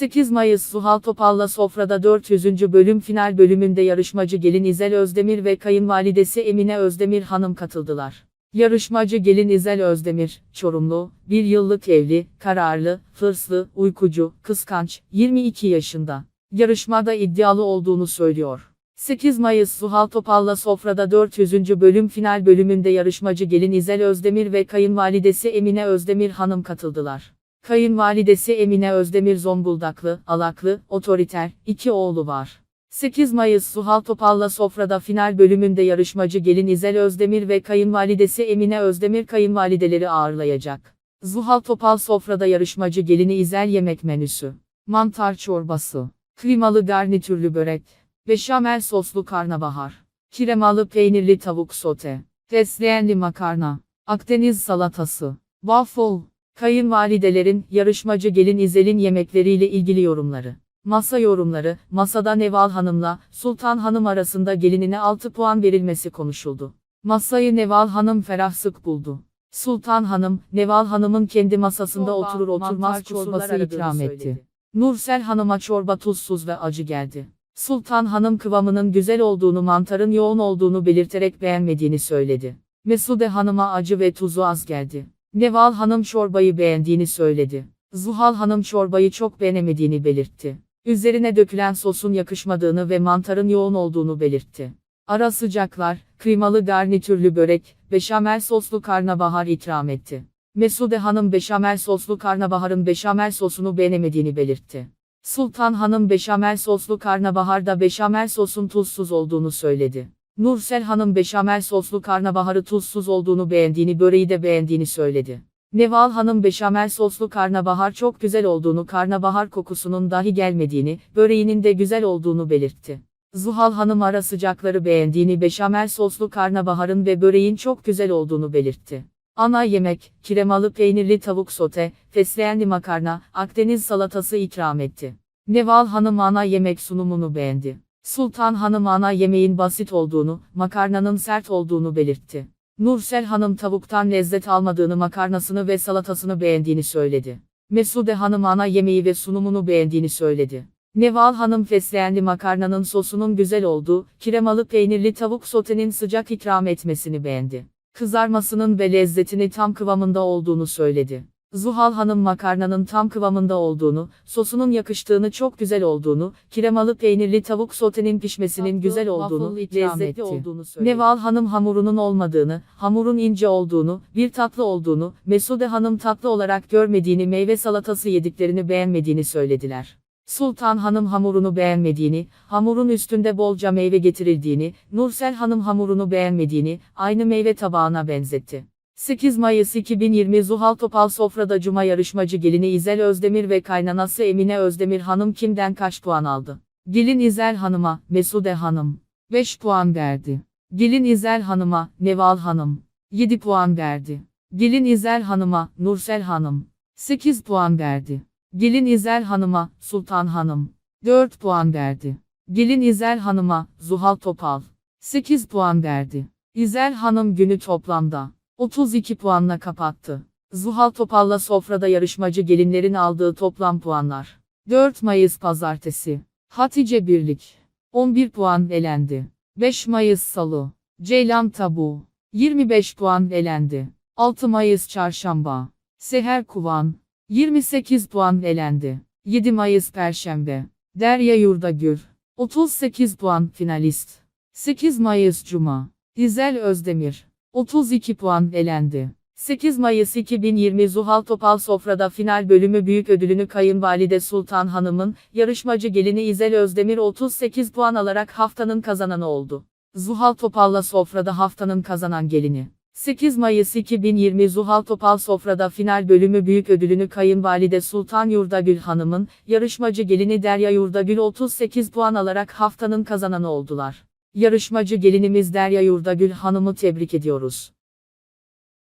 8 Mayıs Zuhal Topal'la Sofra'da 400. bölüm final bölümünde yarışmacı gelin İzel Özdemir ve kayınvalidesi Emine Özdemir Hanım katıldılar. Yarışmacı gelin İzel Özdemir, Çorumlu, bir yıllık evli, kararlı, hırslı, uykucu, kıskanç, 22 yaşında. Yarışmada iddialı olduğunu söylüyor. 8 Mayıs Zuhal Topal'la Sofra'da 400. bölüm final bölümünde yarışmacı gelin İzel Özdemir ve kayınvalidesi Emine Özdemir Hanım katıldılar. Kayınvalidesi Emine Özdemir Zonguldaklı, alaklı, otoriter, iki oğlu var. 8 Mayıs Zuhal Topal'la Sofra'da final bölümünde yarışmacı gelin İzel Özdemir ve kayınvalidesi Emine Özdemir kayınvalideleri ağırlayacak. Zuhal Topal Sofra'da yarışmacı gelini İzel yemek menüsü. Mantar çorbası. Klimalı garnitürlü börek. Beşamel soslu karnabahar. Kremalı peynirli tavuk sote. Fesleğenli makarna. Akdeniz salatası. Waffle. Kayınvalidelerin, yarışmacı gelin İzel'in yemekleriyle ilgili yorumları. Masa yorumları, masada Neval Hanım'la Sultan Hanım arasında gelinine 6 puan verilmesi konuşuldu. Masayı Neval Hanım ferah sık buldu. Sultan Hanım, Neval Hanım'ın kendi masasında Çorba, oturur oturmaz çorbası ikram etti. Nursel Hanım'a çorba tuzsuz ve acı geldi. Sultan Hanım kıvamının güzel olduğunu mantarın yoğun olduğunu belirterek beğenmediğini söyledi. Mesude Hanım'a acı ve tuzu az geldi. Neval Hanım çorbayı beğendiğini söyledi. Zuhal Hanım çorbayı çok beğenemediğini belirtti. Üzerine dökülen sosun yakışmadığını ve mantarın yoğun olduğunu belirtti. Ara sıcaklar, kıymalı garnitürlü börek, beşamel soslu karnabahar ikram etti. Mesude Hanım beşamel soslu karnabaharın beşamel sosunu beğenemediğini belirtti. Sultan Hanım beşamel soslu karnabaharda beşamel sosun tuzsuz olduğunu söyledi. Nursel Hanım beşamel soslu karnabaharı tuzsuz olduğunu beğendiğini böreği de beğendiğini söyledi. Neval Hanım beşamel soslu karnabahar çok güzel olduğunu karnabahar kokusunun dahi gelmediğini, böreğinin de güzel olduğunu belirtti. Zuhal Hanım ara sıcakları beğendiğini beşamel soslu karnabaharın ve böreğin çok güzel olduğunu belirtti. Ana yemek, kremalı peynirli tavuk sote, fesleğenli makarna, Akdeniz salatası ikram etti. Neval Hanım ana yemek sunumunu beğendi. Sultan Hanım ana yemeğin basit olduğunu, makarnanın sert olduğunu belirtti. Nursel Hanım tavuktan lezzet almadığını makarnasını ve salatasını beğendiğini söyledi. Mesude Hanım ana yemeği ve sunumunu beğendiğini söyledi. Neval Hanım fesleğenli makarnanın sosunun güzel olduğu, kremalı peynirli tavuk sotenin sıcak ikram etmesini beğendi. Kızarmasının ve lezzetini tam kıvamında olduğunu söyledi. Zuhal Hanım makarnanın tam kıvamında olduğunu, sosunun yakıştığını çok güzel olduğunu, kremalı peynirli tavuk sotenin pişmesinin Tatlı, güzel olduğunu, lezzetli olduğunu söyledi. Neval Hanım hamurunun olmadığını, hamurun ince olduğunu, bir tatlı olduğunu, Mesude Hanım tatlı olarak görmediğini meyve salatası yediklerini beğenmediğini söylediler. Sultan Hanım hamurunu beğenmediğini, hamurun üstünde bolca meyve getirildiğini, Nursel Hanım hamurunu beğenmediğini, aynı meyve tabağına benzetti. 8 Mayıs 2020 Zuhal Topal Sofra'da Cuma yarışmacı gelini İzel Özdemir ve kaynanası Emine Özdemir Hanım kimden kaç puan aldı? Gelin İzel Hanım'a, Mesude Hanım, 5 puan verdi. Gelin İzel Hanım'a, Neval Hanım, 7 puan verdi. Gelin İzel Hanım'a, Nursel Hanım, 8 puan verdi. Gelin İzel Hanım'a, Sultan Hanım, 4 puan verdi. Gelin İzel Hanım'a, Zuhal Topal, 8 puan verdi. İzel Hanım günü toplamda 32 puanla kapattı. Zuhal Topal'la sofrada yarışmacı gelinlerin aldığı toplam puanlar. 4 Mayıs Pazartesi. Hatice Birlik. 11 puan elendi. 5 Mayıs Salı. Ceylan Tabu. 25 puan elendi. 6 Mayıs Çarşamba. Seher Kuvan. 28 puan elendi. 7 Mayıs Perşembe. Derya Yurdagür. 38 puan finalist. 8 Mayıs Cuma. İzel Özdemir. 32 puan elendi. 8 Mayıs 2020 Zuhal Topal Sofra'da final bölümü büyük ödülünü kayınvalide Sultan Hanım'ın, yarışmacı gelini İzel Özdemir 38 puan alarak haftanın kazananı oldu. Zuhal Topal'la Sofra'da haftanın kazanan gelini. 8 Mayıs 2020 Zuhal Topal Sofra'da final bölümü büyük ödülünü kayınvalide Sultan Yurdagül Hanım'ın, yarışmacı gelini Derya Yurdagül 38 puan alarak haftanın kazananı oldular. Yarışmacı gelinimiz Derya Yurdagül Hanım'ı tebrik ediyoruz.